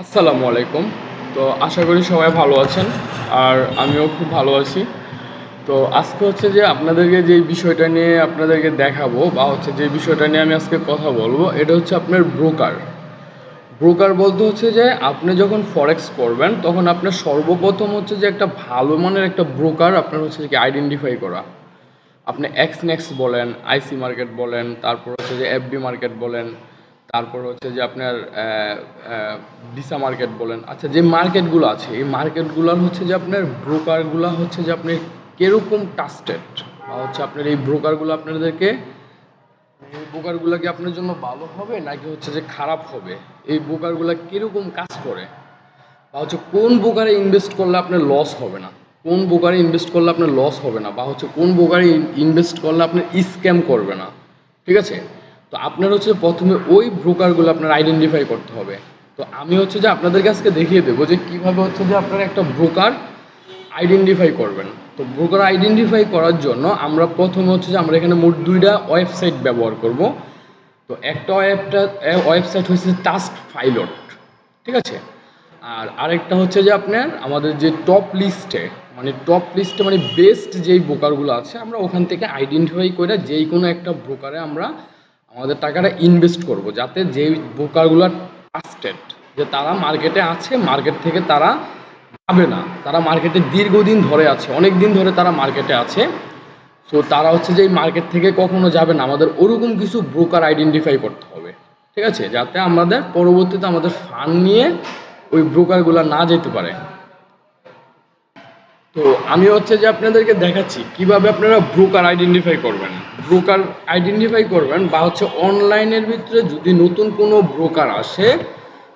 আসসালামু আলাইকুম। তো আশা করি সবাই ভালো আছেন, আর আমিও খুব ভালো আছি। তো আজকে হচ্ছে যে আপনাদেরকে যে বিষয়টা নিয়ে আপনাদেরকে দেখাবো, বা হচ্ছে যে বিষয়টা নিয়ে আমি আজকে কথা বলব, এটা হচ্ছে আপনার ব্রোকার। ব্রোকার বলতে হচ্ছে যে আপনি যখন ফরেক্স করবেন, তখন আপনার সর্বপ্রথম হচ্ছে যে একটা ভালো মানের একটা ব্রোকার আপনার হচ্ছে যে আইডেন্টিফাই করা। আপনি এক্স নেক্স বলেন আইসি মার্কেট বলেন, তারপর হচ্ছে যে এফবি মার্কেট বলেন তারপর হচ্ছে যে আপনার ডিসা মার্কেট বলেন। আচ্ছা যে মার্কেটগুলো আছে, এই মার্কেটগুলোর হচ্ছে যে আপনার ব্রোকারগুলো হচ্ছে যে আপনি কীরকম ট্রাস্টেড বা হচ্ছে আপনার এই ব্রোকারগুলো আপনাদেরকে, এই ব্রোকারগুলো কি আপনার জন্য ভালো হবে, নাকি হচ্ছে যে খারাপ হবে? এই ব্রোকারগুলো কীরকম কাজ করে? বা হচ্ছে কোন ব্রোকারে ইনভেস্ট করলে আপনার লস হবে না? কোন ব্রোকারে ইনভেস্ট করলে আপনার লস হবে না? বা হচ্ছে কোন ব্রোকারে ইনভেস্ট করলে আপনার স্ক্যাম করবে না? ঠিক আছে? তো আপনার হচ্ছে প্রথমে ওই ব্রোকারগুলো আপনার আইডেন্টিফাই করতে হবে। তো আমি হচ্ছে যে আপনাদেরকে আজকে দেখিয়ে দেবো যে কীভাবে হচ্ছে যে আপনারা একটা ব্রোকার আইডেন্টিফাই করবেন। তো ব্রোকার আইডেন্টিফাই করার জন্য আমরা প্রথমে হচ্ছে যে আমরা এখানে মোট দুইটা ওয়েবসাইট ব্যবহার করব। তো একটা ওয়েবটা ওয়েবসাইট হচ্ছে টাস্ক ফাইলট ঠিক আছে? আর আরেকটা হচ্ছে যে আপনার আমাদের যে টপ লিস্টে মানে টপ লিস্টে মানে বেস্ট যেই ব্রোকারগুলো আছে, আমরা ওখান থেকে আইডেন্টিফাই করে যেই কোনো একটা ব্রোকারে আমরা আমাদের টাকাটা ইনভেস্ট করব যাতে যেই ব্রোকারগুলো ট্রাস্টেড যে তারা মার্কেটে আছে মার্কেট থেকে তারা যাবে না। তারা মার্কেটে দীর্ঘদিন ধরে আছে অনেক দিন ধরে তারা মার্কেটে আছে। সো তারা হচ্ছে যে এই মার্কেট থেকে কখনো যাবে না। আমাদের ওরকম কিছু ব্রোকার আইডেন্টিফাই করতে হবে, ঠিক আছে? যাতে আমাদের পরবর্তীতে আমাদের ফান্ড নিয়ে ওই ব্রোকারগুলো না যেতে পারে। তো আমি হচ্ছে যে আপনাদেরকে দেখাচ্ছি, কীভাবে আপনারা ব্রোকার আইডেন্টিফাই করবেন। ব্রোকার আইডেন্টিফাই করবেন বা হচ্ছে অনলাইনের ভিতরে যদি নতুন কোনো ব্রোকার আসে,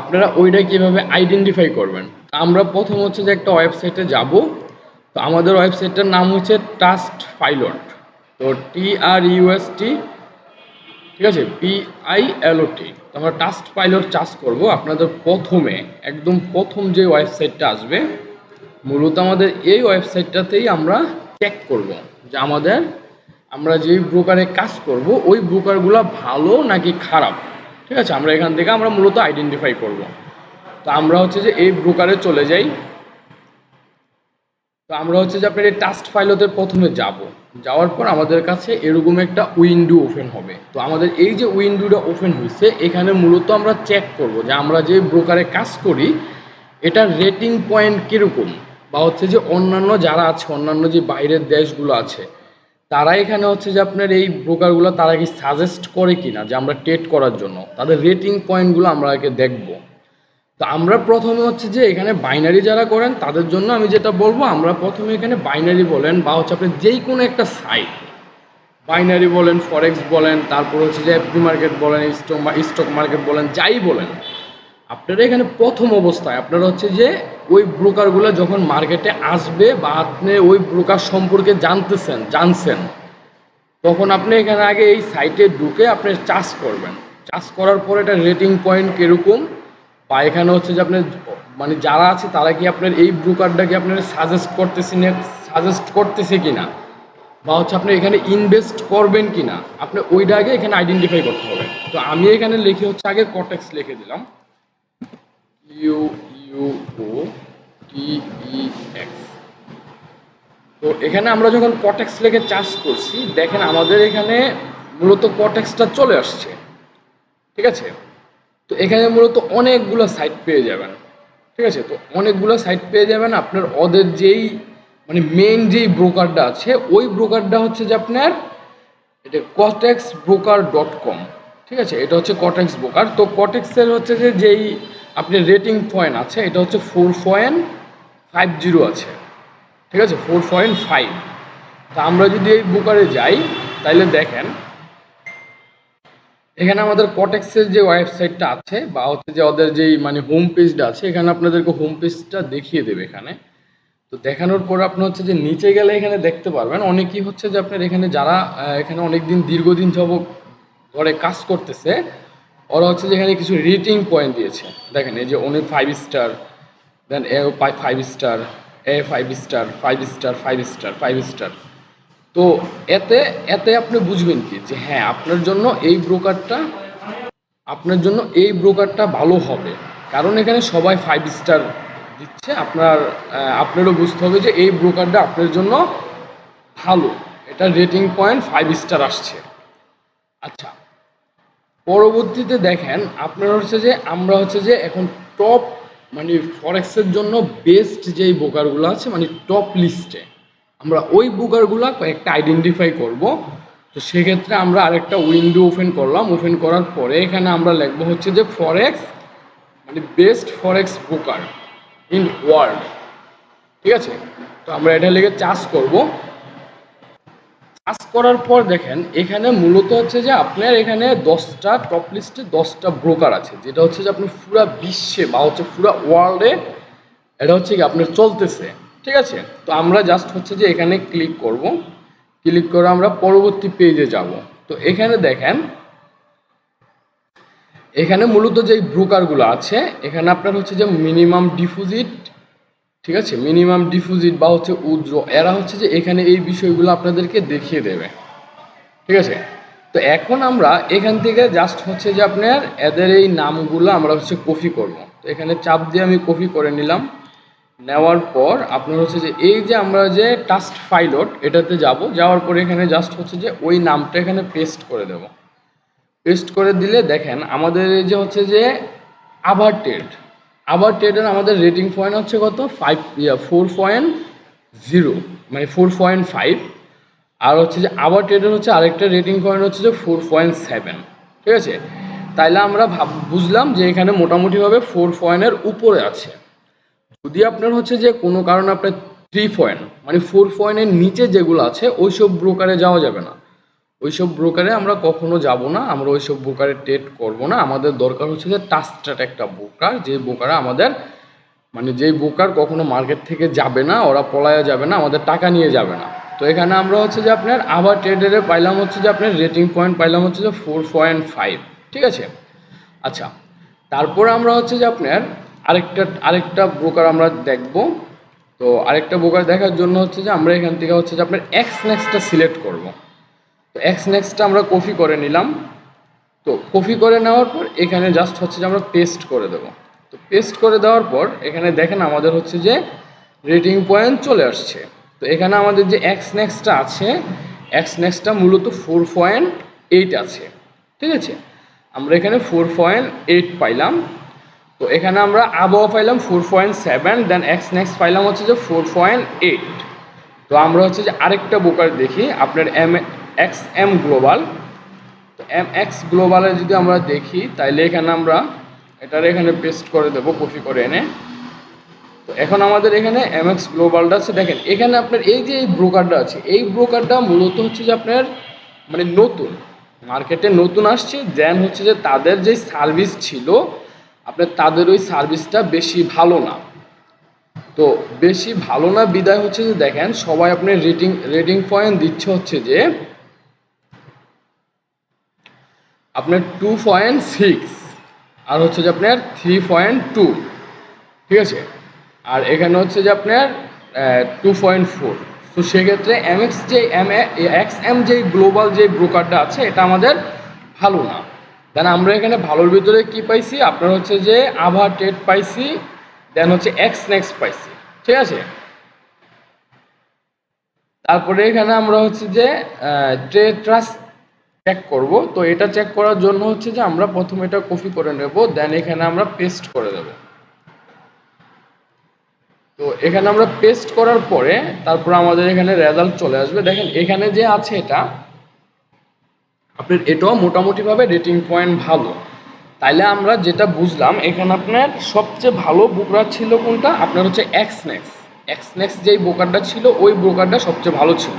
আপনারা ওইটা কীভাবে আইডেন্টিফাই করবেন। আমরা প্রথম হচ্ছে যে একটা ওয়েবসাইটে যাব। তো আমাদের ওয়েবসাইটটার নাম হচ্ছে টাস্ট পাইলট তো টি আর ইউএসটি ঠিক আছে? পি আই এল ও টি তো আমরা টাস্ট পাইলট চার্জ করব আপনাদের প্রথমে, একদম প্রথম যে ওয়েবসাইটটা আসবে। মূলত আমাদের এই ওয়েবসাইটটাতেই আমরা চেক করব যে আমাদের, আমরা যেই ব্রোকারে কাজ করব, ওই ব্রোকারগুলো ভালো নাকি খারাপ? ঠিক আছে? আমরা এখান থেকে আমরা মূলত আইডেন্টিফাই করব। তো আমরা হচ্ছে যে এই ব্রোকারে চলে যাই। তো আমরা হচ্ছে যে আপনার এই টাস্ট ফাইলতে প্রথমে যাব। যাওয়ার পর আমাদের কাছে এরকম একটা উইন্ডো ওপেন হবে। তো আমাদের এই যে উইন্ডোটা ওপেন হয়েছে এখানে মূলত আমরা চেক করব যে আমরা যে ব্রোকারে কাজ করি, এটার রেটিং পয়েন্ট কীরকম? বা হচ্ছে যে অন্যান্য যারা আছে, অন্যান্য যে বাইরের দেশগুলো আছে, তারা এখানে হচ্ছে যে আপনার এই ব্রোকারগুলো তারা কি সাজেস্ট করে কিনা যে আমরা টেট করার জন্য? তাদের রেটিং পয়েন্টগুলো আমরা আগে দেখব। তো আমরা প্রথমে হচ্ছে যে এখানে বাইনারি যারা করেন, তাদের জন্য আমি যেটা বলব, আমরা প্রথমে এখানে বাইনারি বলেন বা হচ্ছে আপনি যেই কোনো একটা সাইট বাইনারি বলেন ফরেক্স বলেন, তারপর হচ্ছে যে এফডি মার্কেট বলেন স্টক স্টক মার্কেট বলেন, যাই বলেন আপনারা এখানে প্রথম অবস্থায়, আপনারা হচ্ছে যে ওই ব্রোকারগুলো যখন মার্কেটে আসবে বা আপনি ওই ব্রোকার সম্পর্কে জানতেছেন, জানছেন, তখন আপনি এখানে আগে এই সাইটে ঢুকে আপনি চার্জ করবেন। চার্জ করার পর এটা রেটিং পয়েন্ট কীরকম? বা এখানে হচ্ছে যে আপনার মানে যারা আছে তারা কি আপনার এই ব্রোকারটাকে আপনার সাজেস্ট করতেছে না সাজেস্ট করতেছে কি না বা হচ্ছে আপনি এখানে ইনভেস্ট করবেন কি না আপনি ওইটা আগে এখানে আইডেন্টিফাই করতে হবে। তো আমি এখানে লিখে হচ্ছে আগে কটেক্স লিখে দিলাম। U U, O, T, E, X. তো এখানে আমরা যখন কটেক্স লিখে চার্জ করছি, দেখেন আমাদের এখানে মূলত কটেক্সটা চলে আসছে। ঠিক আছে? তো এখানে মূলত অনেকগুলো সাইট পেয়ে যাবেন। ঠিক আছে? তো অনেকগুলো সাইট পেয়ে যাবেন আপনার ওদের যেই মানে মেইন যেই ব্রোকারটা আছে, ওই ব্রোকারটা হচ্ছে যে আপনার, এটা কটেক্স ব্রোকার ডট কম ঠিক আছে, এটা হচ্ছে কটেক্স ব্রোকার তো কটেক্সের হচ্ছে যে, যেই আপনি রেটিং পয়েন্ট আছে, এটা হচ্ছে ফোর পয়েন্ট ফাইভ জিরো আছে। ঠিক আছে ফোর পয়েন্ট ফাইভ তা আমরা যদি এই বুকারে যাই, তাইলে দেখেন, এখানে আমাদের কটেক্সের যে ওয়েবসাইটটা আছে, বা হচ্ছে যে ওদের যেই মানে হোম পেজটা আছে, এখানে আপনাদেরকে হোম পেজটা দেখিয়ে দেবে এখানে। তো দেখানোর পর আপনি হচ্ছে যে নিচে গেলে এখানে দেখতে পারবেন, অনেকেই হচ্ছে যে আপনার এখানে যারা এখানে অনেক দিন দীর্ঘদিন যাব ধরে কাজ করতেছে, ওরা হচ্ছে যে এখানে কিছু রেটিং পয়েন্ট দিয়েছে। দেখেন, এই যে অনেক ফাইভ স্টার দেন এ ফাইভ স্টার এ five star five star five star five star তো এতে এতে আপনি বুঝবেন কি, যে হ্যাঁ আপনার জন্য এই ব্রোকারটা আপনার জন্য এই ব্রোকারটা ভালো হবে। কারণ এখানে সবাই ফাইভ স্টার দিচ্ছে, আপনার আপনারও বুঝতে হবে যে এই ব্রোকারটা আপনার জন্য ভালো। এটা রেটিং পয়েন্ট ফাইভ স্টার আসছে। আচ্ছা পরবর্তীতে দেখেন, আপনার হচ্ছে যে, আমরা হচ্ছে যে এখন টপ মানে ফরেক্সের জন্য বেস্ট যেই ব্রোকারগুলো আছে মানে টপ লিস্টে আমরা ওই ব্রোকারগুলো কয়েকটা আইডেন্টিফাই করব। তো সেক্ষেত্রে আমরা আরেকটা উইন্ডো ওপেন করলাম। ওপেন করার পরে এখানে আমরা লিখব হচ্ছে যে ফরেক্স মানে best forex broker in world ঠিক আছে? তো আমরা এটা লিখে চার্জ করব। চার্জ করার পর দেখেন, এখানে মূলত হচ্ছে যে আপনার এখানে দশটা টপ লিস্টে দশটা ব্রোকার আছে। যেটা হচ্ছে যে আপনি পুরা বিশ্বে বা হচ্ছে পুরা ওয়ার্ল্ডে এটা হচ্ছে কি আপনার চলতেছে, ঠিক আছে? তো আমরা জাস্ট হচ্ছে যে এখানে ক্লিক করব। ক্লিক করে আমরা পরবর্তী পেজে যাব। তো এখানে দেখেন, এখানে মূলত যেই ব্রোকারগুলো আছে, এখানে আপনার হচ্ছে যে মিনিমাম ডিপোজিট ঠিক আছে? মিনিমাম ডিপোজিট বা হচ্ছে উজ্র এরা হচ্ছে যে এখানে এই বিষয়গুলো আপনাদেরকে দেখিয়ে দেবে। ঠিক আছে? তো এখন আমরা এখান থেকে জাস্ট হচ্ছে যে আপনার এদের এই নামগুলো আমরা হচ্ছে কপি করব। তো এখানে চাপ দিয়ে আমি কপি করে নিলাম। নেওয়ার পর আপনার হচ্ছে যে এই যে আমরা যে টাস্ট ফাইলট এটাতে যাব, যাওয়ার পর এখানে জাস্ট হচ্ছে যে ওই নামটা এখানে পেস্ট করে দেব। পেস্ট করে দিলে দেখেন আমাদের এই যে হচ্ছে যে আবার টেড আবার টেডের আমাদের রেটিং পয়েন্ট হচ্ছে কত? ফাইভ ফোর পয়েন্ট জিরো মানে ফোর পয়েন্ট ফাইভ আর হচ্ছে যে আবার টেডের হচ্ছে আরেকটা রেটিং পয়েন্ট হচ্ছে যে ফোর পয়েন্ট সেভেন ঠিক আছে? তাইলে আমরা ভাব, বুঝলাম যে এখানে মোটামুটিভাবে ফোর পয়েন্টের উপরে আছে। যদি আপনার হচ্ছে যে কোনো কারণে আপনার থ্রি পয়েন্ট মানে ফোর পয়েন্টের নিচে যেগুলো আছে, ওইসব ব্রোকারে যাওয়া যাবে না। ওইসব ব্রোকারে আমরা কখনো যাব না, আমরা ওইসব ব্রোকারে ট্রেড করব না। আমাদের দরকার হচ্ছে যে টাস্টার একটা ব্রোকার যে ব্রোকারে আমাদের মানে যেই ব্রোকার কখনো মার্কেট থেকে যাবে না, ওরা পলায়া যাবে না, আমাদের টাকা নিয়ে যাবে না। তো এখানে আমরা হচ্ছে যে আপনার আবার ট্রেডারে পাইলাম হচ্ছে যে আপনার রেটিং পয়েন্ট পাইলাম হচ্ছে যে ফোর পয়েন্ট ফাইভ ঠিক আছে? আচ্ছা তারপর আমরা হচ্ছে যে আপনার আরেকটা আরেকটা ব্রোকার আমরা দেখব। তো আরেকটা ব্রোকার দেখার জন্য হচ্ছে যে আমরা এখান থেকে হচ্ছে যে আপনার এক্স নেক্সটটা সিলেক্ট করব। তো এক্স নেক্সটটা আমরা কপি করে নিলাম। তো কপি করে নেওয়ার পর এখানে জাস্ট হচ্ছে যে আমরা পেস্ট করে দেব। তো পেস্ট করে দেওয়ার পর এখানে দেখেন আমাদের হচ্ছে যে রেটিং পয়েন্ট চলে আসছে। তো এখানে আমাদের যে এক্স নেক্সটটা আছে এক্স নেক্সটটা মূলত ফোর পয়েন্ট এইট আছে। ঠিক আছে? আমরা এখানে ফোর পয়েন্ট এইট পাইলাম। তো এখানে আমরা আবহাওয়া পাইলাম four point seven then X next পাইলাম হচ্ছে যে ফোর পয়েন্ট এইট তো আমরা হচ্ছে যে আরেকটা বোকার দেখি, আপনার এম এক্স এম গ্লোবাল তো এম এক্স গ্লোবালে যদি আমরা দেখি, তাইলে এখানে আমরা এটার এখানে পেস্ট করে দেবো কপি করে এনে। তো এখন আমাদের এখানে এম এক্স গ্লোবালটা আছে, দেখেন, এখানে আপনার এই যে এই ব্রোকারটা আছে, এই ব্রোকারটা মূলত হচ্ছে যে আপনার মানে নতুন মার্কেটে নতুন আসছে দেন হচ্ছে যে তাদের যে সার্ভিস ছিল, আপনার তাদের ওই সার্ভিসটা বেশি ভালো না। তো বেশি ভালো না, বিদায় হচ্ছে যে দেখেন, সবাই আপনার রেটিং রেটিং পয়েন্ট দিচ্ছে হচ্ছে যে আপনার টু পয়েন্ট সিক্স আর হচ্ছে যে আপনার থ্রি পয়েন্ট টু ঠিক আছে? আর এখানে হচ্ছে যে আপনার টু পয়েন্ট ফোর তো সেক্ষেত্রে এম এক্স যে এম এক্স এম যে গ্লোবাল যে ব্রোকারটা আছে, এটা আমাদের ভালো না। দেন আমরা এখানে ভালোর ভিতরে কি পাইছি? আপনার হচ্ছে যে আভা টেট পাইছি দেন হচ্ছে এক্স নেক্সট পাইছি, ঠিক আছে? তারপরে এখানে আমরা হচ্ছে যে ট্রেড ট্রাস্ট চেক করব। তো এটা চেক করার জন্য হচ্ছে যে আমরা প্রথমে এটা কপি করে নেব দেন এখানে আমরা পেস্ট করে দেব। তো এখানে আমরা পেস্ট করার পরে তারপর আমাদের এখানে রেজাল্ট চলে আসবে। দেখেন এখানে যে আছে এটা, আপনার এটাও মোটামুটিভাবে রেটিং পয়েন্ট ভালো। তাইলে আমরা যেটা বুঝলাম, এখানে আপনার সবচেয়ে ভালো বুকরা ছিল কোনটা? আপনার হচ্ছে এক্সনেক্স এক্সনেক্স যেই ব্রোকারটা ছিল, ওই ব্রোকারটা সবচেয়ে ভালো ছিল।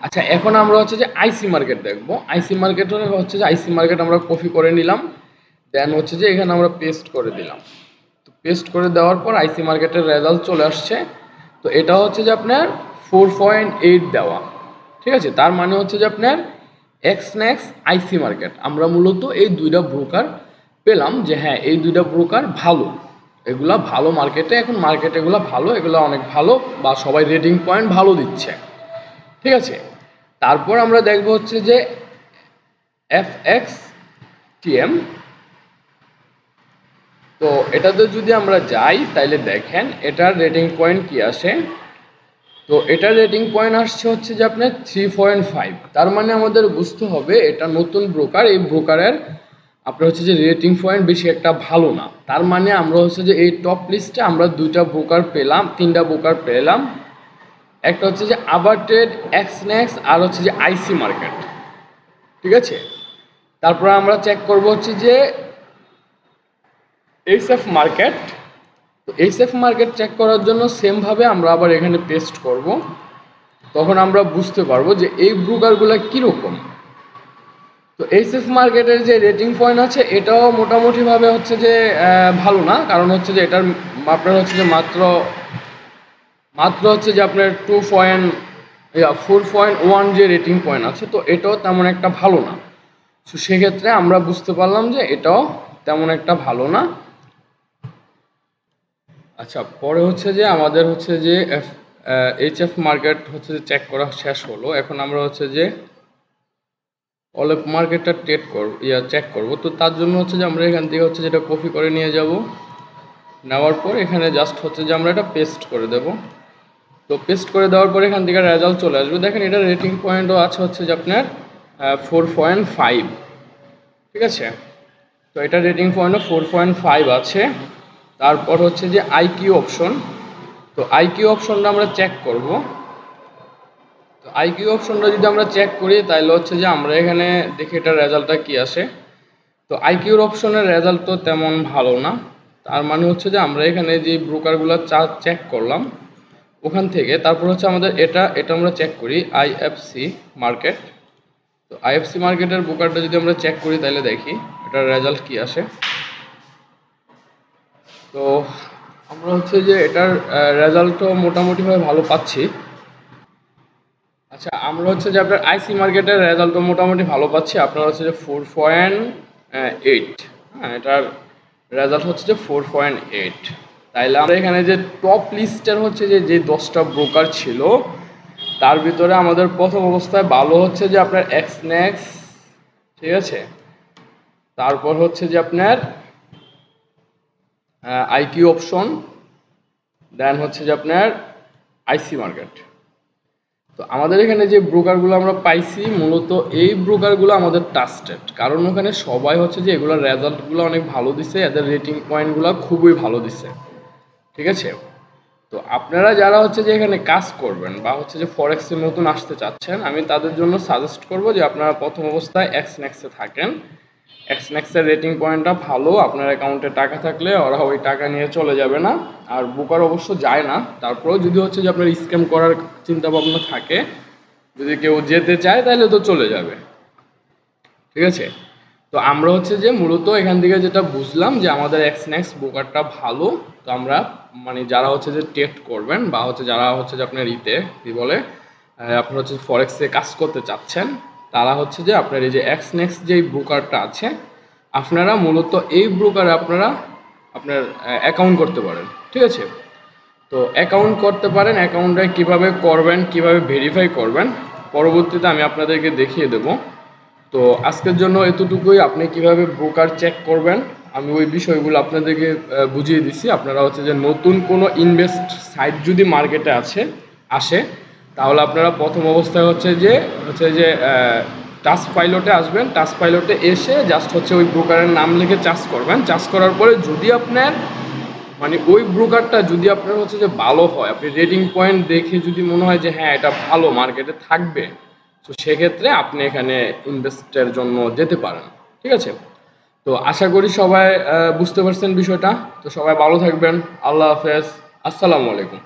আচ্ছা এখন আমরা হচ্ছে যে আইসি মার্কেট দেখব। আইসি মার্কেট হচ্ছে যে আইসি মার্কেট আমরা কপি করে নিলাম। দেন হচ্ছে যে এখানে আমরা পেস্ট করে দিলাম। তো পেস্ট করে দেওয়ার পর আইসি মার্কেটের রেজাল্ট চলে আসছে। তো এটা হচ্ছে যে আপনার ফোর পয়েন্ট এইট দেওয়া। ঠিক আছে? তার মানে হচ্ছে যে আপনার এক্সনেক্স আইসি মার্কেট আমরা মূলত এই দুইটা ব্রোকার পেলাম যে হ্যাঁ এই দুইটা ব্রোকার ভালো। এগুলা ভালো মার্কেটে এখন মার্কেট এগুলো ভালো, এগুলো অনেক ভালো বা সবাই রেটিং পয়েন্ট ভালো দিচ্ছে। ঠিক আছে? তারপর আমরা দেখব হচ্ছে যে এফ এক্স টিএম তো এটাতে যদি আমরা যাই, তাইলে দেখেন এটার রেটিং পয়েন্ট কি আসে তো এটার রেটিং পয়েন্ট আসছে হচ্ছে যে আপনার থ্রি পয়েন্ট ফাইভ তার মানে আমাদের বুঝতে হবে এটা নতুন ব্রোকার এই ব্রোকারের আপনার হচ্ছে যে রেটিং পয়েন্ট বেশি একটা ভালো না। তার মানে আমরা হচ্ছে যে এই টপ লিস্টে আমরা দুইটা ব্রোকার পেলাম, তিনটা ব্রোকার পেলাম। একটা হচ্ছে যে আবারটেড এক্সনেক্স আর হচ্ছে যে আইসি মার্কেট ঠিক আছে? তারপর আমরা চেক করব হচ্ছে যে এইচএফ মার্কেট তো এইচএফ মার্কেট চেক করার জন্য সেমভাবে আমরা আবার এখানে পেস্ট করব। তখন আমরা বুঝতে পারব যে এই ব্রোকারগুলো কীরকম। তো এইচএফ মার্কেটের যে রেটিং পয়েন্ট আছে, এটাও মোটামুটিভাবে হচ্ছে যে ভালো না। কারণ হচ্ছে যে এটার, আপনার হচ্ছে যে মাত্র মাত্র হচ্ছে যে আপনার two point four point one যে রেটিং পয়েন্ট আছে, তো এটাও তেমন একটা ভালো না। তো সেক্ষেত্রে আমরা বুঝতে পারলাম যে এটাও তেমন একটা ভালো না। আচ্ছা পরে হচ্ছে যে আমাদের হচ্ছে যে এইচ এফ মার্কেট হচ্ছে যে চেক করা শেষ হলো। এখন আমরা হচ্ছে যে অলেপ মার্কেটটা টেট করব ইয়া চেক করব। তো তার জন্য হচ্ছে যে আমরা এখান থেকে হচ্ছে যেটা কপি করে নিয়ে যাব, নেওয়ার পর এখানে জাস্ট হচ্ছে যে আমরা এটা পেস্ট করে দেব। তো পেস্ট করে দেওয়ার পর এখান থেকে রেজাল্ট চলে আসবে। দেখেন এটা রেটিং পয়েন্টও আছে হচ্ছে যে আপনার ফোর পয়েন্ট ফাইভ ঠিক আছে? তো এটা রেটিং পয়েন্টও ফোর পয়েন্ট ফাইভ আছে। তারপর হচ্ছে যে আইকিউ অপশন তো আইকিউ অপশনটা আমরা চেক করব। তো আইকিউ অপশনটা যদি আমরা চেক করি তাহলে হচ্ছে যে আমরা এখানে দেখি এটার রেজাল্টটা কি আসে তো আইকিউর অপশনের রেজাল্ট তো তেমন ভালো না। তার মানে হচ্ছে যে আমরা এখানে যে ব্রোকারগুলো চা চেক করলাম ওখান থেকে, তারপর হচ্ছে আমাদের এটা এটা আমরা চেক করি আইএফসি মার্কেট তো আইএফসি মার্কেটের ব্রোকারটা যদি আমরা চেক করি তাহলে দেখি, এটার রেজাল্ট কি আসে। তো আমরা হচ্ছে যে এটার রেজাল্টও মোটামুটিভাবে ভালো পাচ্ছি। আচ্ছা আমরা হচ্ছে যে আপনার আইসি মার্কেটের রেজাল্টও মোটামুটি ভালো পাচ্ছি, আপনার হচ্ছে যে ফোর পয়েন্ট এইট হ্যাঁ এটার রেজাল্ট হচ্ছে যে ফোর পয়েন্ট এইট তাইলে আমরা এখানে যে টপ লিস্টের হচ্ছে যে যে দশটা ব্রোকার ছিল, তার ভিতরে আমাদের প্রথম অবস্থায় ভালো হচ্ছে যে আপনার এক্সনেক্স ঠিক আছে? তারপর হচ্ছে যে আপনার আইকিউ অপশন দেন হচ্ছে যে আপনার আইসি মার্কেট তো আমাদের এখানে যে ব্রোকারগুলো আমরা পাইছি, মূলত এই ব্রোকারগুলো আমাদের ট্রাস্টেড কারণ ওখানে সবাই হচ্ছে যে এগুলোর রেজাল্টগুলো অনেক ভালো দিছে, এদের রেটিং পয়েন্টগুলো খুবই ভালো দিছে। ঠিক আছে? তো আপনারা যারা হচ্ছে যে এখানে কাজ করবেন বা হচ্ছে যে ফরেক্সে নতুন আসতে চাচ্ছেন, আমি তাদের জন্য সাজেস্ট করব যে আপনারা প্রথম অবস্থায় এক্সনেক্সে থাকেন। এক্সনেক্সের রেটিং পয়েন্টটা ভালো, আপনার অ্যাকাউন্টে টাকা থাকলে ওরা ওই টাকা নিয়ে চলে যাবে না। আর বুকার অবশ্য যায় না। তারপরেও যদি হচ্ছে যে আপনার স্ক্যাম করার চিন্তা ভাবনা থাকে, যদি কেউ যেতে চায় তাহলে তো চলে যাবে। ঠিক আছে? তো আমরা হচ্ছে যে মূলত এখান থেকে যেটা বুঝলাম যে আমাদের এক্সনেক্স বুকারটা ভালো, তো আমরা মানে যারা হচ্ছে যে টেট করবেন বা হচ্ছে যারা হচ্ছে যে আপনার ইতে, কী বলে আপনার হচ্ছে ফরেক্সে কাজ করতে চাচ্ছেন, তারা হচ্ছে যে আপনার এই যে এক্সনেক্স যেই ব্রোকারটা আছে, আপনারা মূলত এই ব্রোকারে আপনারা আপনার অ্যাকাউন্ট করতে পারেন, ঠিক আছে? তো অ্যাকাউন্ট করতে পারেন অ্যাকাউন্টটা কীভাবে করবেন, কীভাবে ভেরিফাই করবেন, পরবর্তীতে আমি আপনাদেরকে দেখিয়ে দেব। তো আজকের জন্য এতটুকুই, আপনি কীভাবে ব্রোকার চেক করবেন আমি ওই বিষয়গুলো আপনাদেরকে বুঝিয়ে দিছি। আপনারা হচ্ছে যে নতুন কোনো ইনভেস্ট সাইট যদি মার্কেটে আছে, আসে, তাহলে আপনারা প্রথম অবস্থায় হচ্ছে যে হচ্ছে যে টাচ পাইলটে আসবেন। টাচ পাইলটে এসে জাস্ট হচ্ছে ওই ব্রোকারের নাম লিখে চার্জ করবেন। চার্জ করার পরে যদি আপনার মানে ওই ব্রোকারটা যদি আপনার হচ্ছে যে ভালো হয়, আপনি রেটিং পয়েন্ট দেখে যদি মনে হয় যে হ্যাঁ এটা ভালো মার্কেটে থাকবে, তো সেক্ষেত্রে আপনি এখানে ইনভেস্টের জন্য যেতে পারেন। ঠিক আছে? তো আশা করি সবাই বুঝতে পারছেন বিষয়টা। তো সবাই ভালো থাকবেন। আল্লাহ হাফেজ। আসসালামু আলাইকুম।